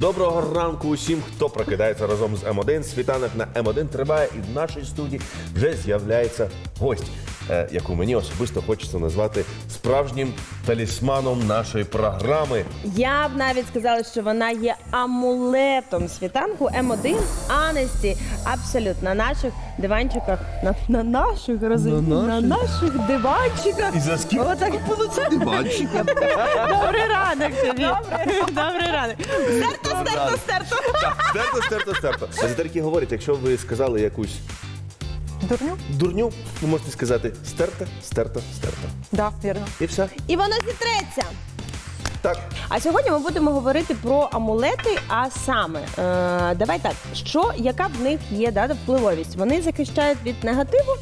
Доброго ранку усім, хто прокидається разом з М1. Світанок на М1 триває, і в нашій студії вже з'являється гость, яку мені особисто хочеться назвати справжнім талісманом нашої програми. Я б навіть сказала, що вона є амулетом світанку М1 Анесті. Абсолютно на наших диванчиках, на, на наших розумієш, на, наших диванчиках. І за скільки Отак було це. Добрий ранок тобі. Добрий ранок. Стерто, стерто, стерто. Так, стерто, стерто, стерто. Езотерики говорять, якщо ви сказали якусь Дурню? дурню, ви можете сказати стерта, стерта, стерта. Да, вірно. І все. І воно зітреться. Так. А сьогодні ми будемо говорити про амулети. А саме, е, давай так, що яка в них є да, впливовість? Вони захищають від негативу,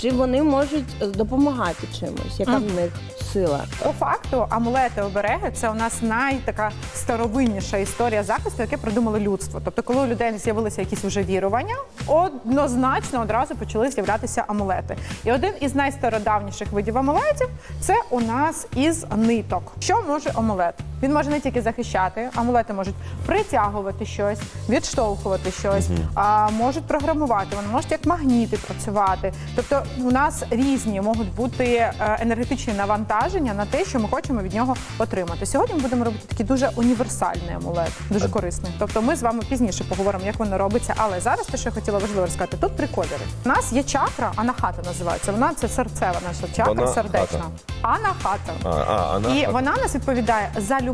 чи вони можуть е, допомагати чимось? Яка в них сила? По факту, амулети обереги це у нас найтака старовинніша історія захисту, яке придумало людство. Тобто, коли у людей з'явилися якісь вже вірування, однозначно одразу почали з'являтися амулети. І один із найстародавніших видів амулетів це у нас із ниток. Що може амулет? Він може не тільки захищати, амулети можуть притягувати щось, відштовхувати щось, а можуть програмувати, вони можуть як магніти працювати. Тобто у нас різні можуть бути е, енергетичні навантаження на те, що ми хочемо від нього отримати. Сьогодні ми будемо робити такий дуже універсальний амулет, дуже корисний. Тобто, ми з вами пізніше поговоримо, як воно робиться. Але зараз те, що я хотіла важливо розказати, тут три кольори. У нас є чакра, анахата називається. Вона це серцева наша чакра, Вона сердечна. Анахата. А, а, а, І вона нас відповідає за любов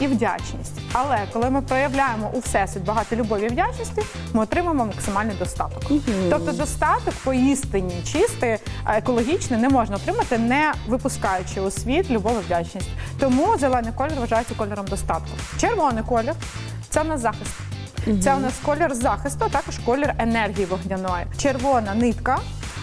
і вдячність. Але коли ми проявляємо у всесвіт багато любові і вдячності, ми отримаємо максимальний достаток. Тобто достаток поістині, чистий, екологічний не можна отримати, не випускаючи у світ любов і вдячність. Тому зелений колір вважається кольором достатку. Червоний колір це в нас захист. Це у нас колір захисту, а також колір енергії вогняної. Червона нитка.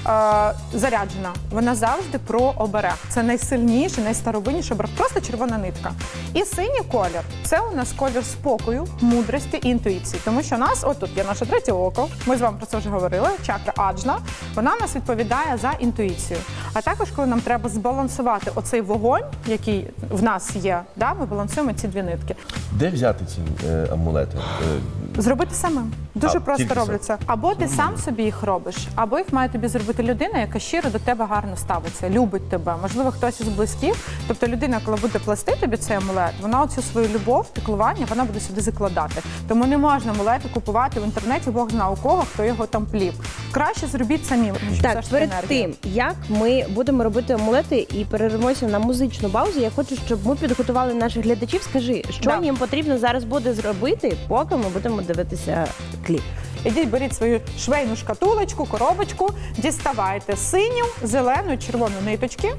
Е, Заряджена, вона завжди про оберег. Це найсильніший, найстаровинніший оберег, просто червона нитка. І синій колір це у нас колір спокою, мудрості і інтуїції. Тому що у нас, отут є наше третє око. Ми з вами про це вже говорили. Чакра аджна. Вона нас відповідає за інтуїцію. А також, коли нам треба збалансувати оцей вогонь, який в нас є, да, ми балансуємо ці дві нитки. Де взяти ці е, амулети? Е, Зробити самим. Дуже А, просто робляться. Або ти сам собі їх робиш, або їх має тобі зробити людина, яка щиро до тебе гарно ставиться, любить тебе. Можливо, хтось із близьких. Тобто людина, коли буде плести тобі цей амулет, вона оцю свою любов, піклування, вона буде сюди закладати. Тому не можна амулети купувати в інтернеті, Бог зна у кого, хто його там плів. Краще зробіть самі. Так, перед енергія. тим як ми будемо робити амулети і перервемося на музичну паузу, я хочу, щоб ми підготували наших глядачів. Скажи, що Да. їм потрібно зараз буде зробити, поки ми будемо дивитися кліп. Ідіть, беріть свою швейну шкатулочку, коробочку, діставайте синю, зелену, і червону ниточки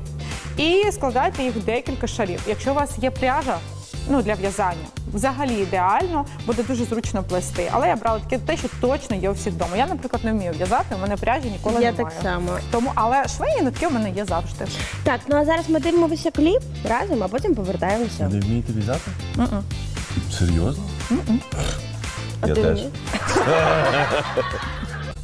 і складайте їх в декілька шарів. Якщо у вас є пряжа, ну для в'язання, взагалі ідеально, буде дуже зручно плести. Але я брала таке те, що точно є у всіх вдома. Я, наприклад, не вмію в'язати, у мене пряжі ніколи Я немає. так само. Тому, але швейні нитки у мене є завжди. Так, ну а зараз ми дивимося кліп разом, а потім повертаємося. Не вмієте в'язати? Серйозно? Я ти теж.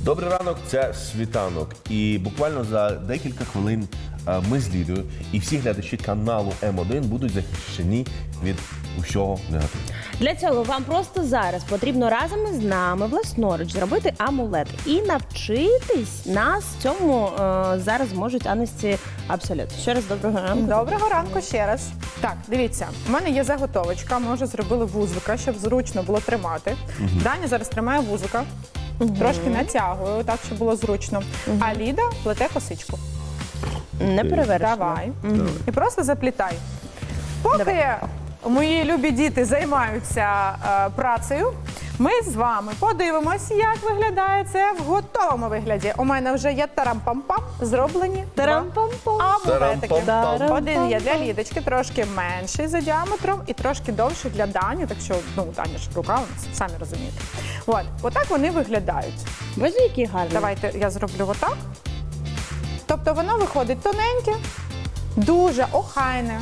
Добрий ранок, це світанок. І буквально за декілька хвилин е, ми з Лідою і всі глядачі каналу М1 будуть захищені від усього негативу. Для цього вам просто зараз потрібно разом із нами власноруч зробити амулет і навчитись нас цьому е, зараз можуть Анесті абсолютно. Ще раз доброго ранку. Доброго ранку ще раз. Так, дивіться, у мене є заготовочка. Ми вже зробили вузлика, щоб зручно було тримати. Даня зараз тримає вузлика, трошки натягує, так, щоб було зручно. А Ліда плете косичку. Не перевершено. Давай. І просто заплітай. Поки мої любі діти займаються е, працею, ми з вами подивимось, як виглядає це в готовому вигляді. У мене вже є тарам-пам-пам зроблені Тарам-пам-пам. амулетики. Тарам-пам-пам. Один є для Лідочки, трошки менший за діаметром і трошки довший для Дані, так що ну Даня ж рука, у нас, самі розумієте. От, отак вони виглядають. Боже, який гарний. Давайте я зроблю отак. Тобто воно виходить тоненьке, дуже охайне.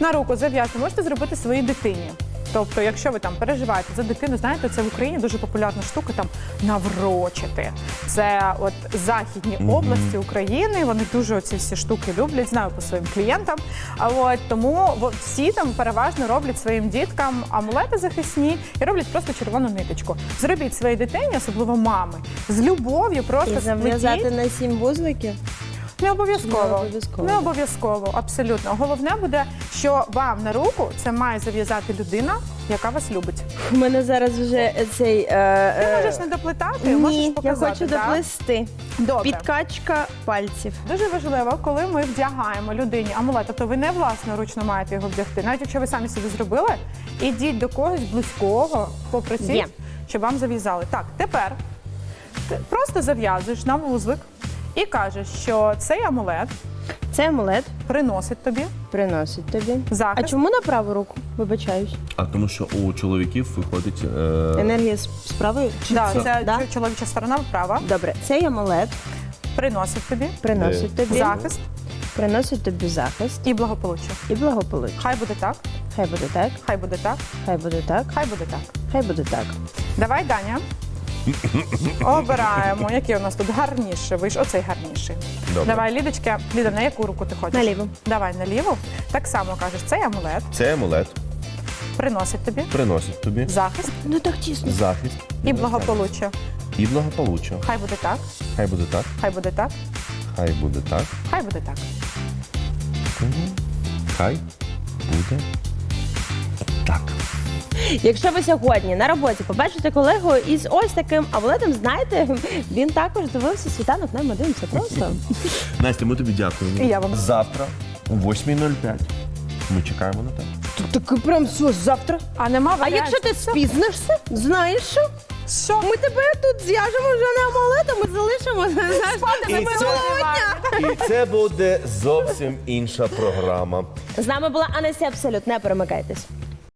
На руку зав'язку можете зробити своїй дитині. Тобто, якщо ви там переживаєте за дитину, знаєте, це в Україні дуже популярна штука там наврочити. Це от західні області України. Вони дуже ці всі штуки люблять. Знаю по своїм клієнтам. А от тому от, всі там переважно роблять своїм діткам амулети захисні і роблять просто червону ниточку. Зробіть своїй дитині, особливо мами, з любов'ю просто І зав'язати сплетіть. на сім вузликів. Не обов'язково. Не обов'язково. Не обов'язково, абсолютно. Головне буде, що вам на руку це має зав'язати людина, яка вас любить. У мене зараз вже цей. Е, Ти е, можеш не доплетати, можеш Ні, я хочу да? доплести. Добре. Підкачка пальців. Дуже важливо, коли ми вдягаємо людині амулет, то ви не власноручно маєте його вдягти. Навіть якщо ви самі собі зробили, ідіть до когось близького, попросіть, Є. щоб вам зав'язали. Так, тепер просто зав'язуєш на вузлик і кажеш, що цей амулет Цей амулет приносить тобі приносить тобі. захист. А чому на праву руку? Вибачаюсь. А тому, що у чоловіків виходить. Е... Енергія з з правої? Чи Да, це? це Да? чоловіча сторона права. Добре, цей амулет приносить тобі приносить тобі захист приносить тобі захист і благополуччя. і благополуччя. Хай буде так, Хай буде так, хай буде так, хай буде так, хай буде так. хай буде так. Давай, Даня. Обираємо, який у нас тут гарніший. Вийш, оцей гарніший. Добре. Давай, Лідочка, Ліда, на яку руку ти хочеш? Наліву. Давай наліву. Так само кажеш, цей амулет Цей амулет приносить тобі приносить тобі захист Ну так тісно. захист і благополуччя. І благополуччя. Хай буде так, Хай буде так, хай буде так, хай буде так, хай буде так. хай буде так. Якщо ви сьогодні на роботі побачите колегу із ось таким амулетом, знаєте, він також дивився світанок на М1. Це просто. Настя, ми тобі дякуємо. І я вам. Завтра о 8.05 ми чекаємо на тебе. Тут таки прям все завтра. А нема А якщо ти спізнишся, знаєш що? що? Ми тебе тут зв'яжемо вже не амулетом, ми залишимо знаєш, І до це- І це буде зовсім інша програма. З нами була Анесія Абсолют. Не перемикайтесь.